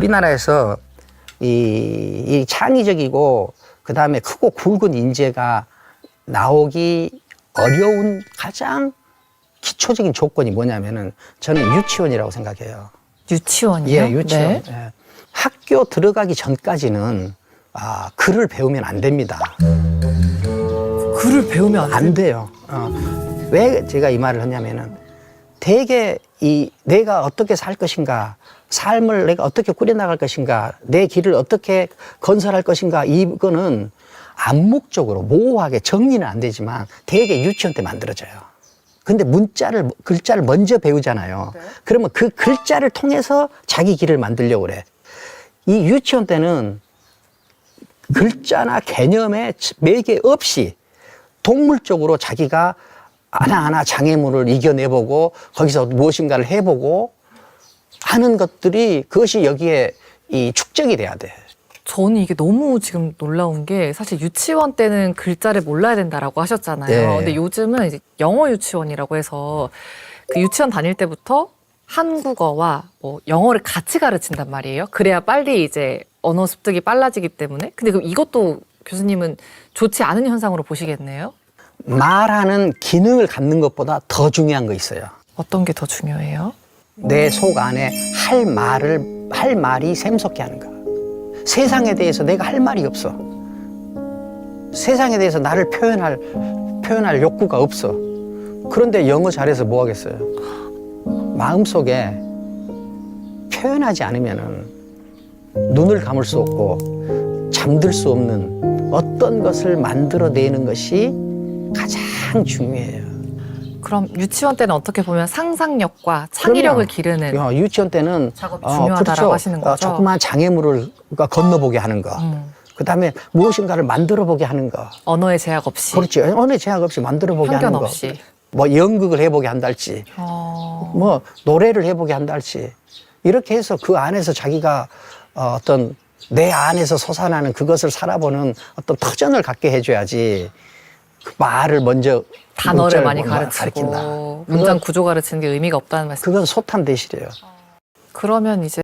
우리나라에서 이, 이 창의적이고 그 다음에 크고 굵은 인재가 나오기 어려운 가장 기초적인 조건이 뭐냐면은 저는 유치원이라고 생각해요. 유치원이요? 예, 유치원. 네. 예. 학교 들어가기 전까지는 아, 글을 배우면 안 됩니다. 글을 배우면 안, 안 돼요. 어. 왜 제가 이 말을 하냐면은 대개 이 내가 어떻게 살 것인가, 삶을 내가 어떻게 꾸려나갈 것인가, 내 길을 어떻게 건설할 것인가 이거는 암묵적으로 모호하게 정리는 안 되지만 대개 유치원 때 만들어져요. 근데 문자를 글자를 먼저 배우잖아요. 그러면 그 글자를 통해서 자기 길을 만들려고 그래. 이 유치원 때는 글자나 개념에 매개 없이 동물적으로 자기가 하나하나 장애물을 이겨내보고 거기서 무엇인가를 해보고 하는 것들이 그것이 여기에 이 축적이 돼야 돼. 저는 이게 너무 지금 놀라운 게 사실 유치원 때는 글자를 몰라야 된다라고 하셨잖아요. 네. 근데 요즘은 이제 영어 유치원이라고 해서 그 유치원 다닐 때부터 한국어와 뭐 영어를 같이 가르친단 말이에요. 그래야 빨리 이제 언어 습득이 빨라지기 때문에. 근데 그럼 이것도 교수님은 좋지 않은 현상으로 보시겠네요. 말하는 기능을 갖는 것보다 더 중요한 거 있어요. 어떤 게 더 중요해요? 내 속 안에 할 말을 할 말이 샘솟게 하는 거. 세상에 대해서 내가 할 말이 없어. 세상에 대해서 나를 표현할 표현할 욕구가 없어. 그런데 영어 잘해서 뭐 하겠어요? 마음속에 표현하지 않으면은 눈을 감을 수 없고 잠들 수 없는 어떤 것을 만들어내는 것이 가장 중요해요. 그럼 유치원 때는 어떻게 보면 상상력과 창의력을. 기르는 야, 유치원 때는 작업이 어, 중요하다라고 그렇죠. 하시는 어, 거죠? 조그만 장애물을 그러니까 건너보게 하는 거. 음, 그다음에 무엇인가를 만들어 보게 하는 거. 언어의 제약 없이 그렇죠. 어느 제약 없이 만들어 보게 편견 하는 거. 없이. 뭐 연극을 해보게 한달지, 어, 뭐 노래를 해보게 한달지. 이렇게 해서 그 안에서 자기가 어, 어떤 내 안에서 솟아나는 그것을 살아보는 어떤 터전을 갖게 해줘야지. 그 말을 먼저 단어를 많이 뭐 가르치고 가르친다. 문장 구조 가르치는 게 의미가 없다는 말씀. 그건 소탄 대실이에요. 그러면 이제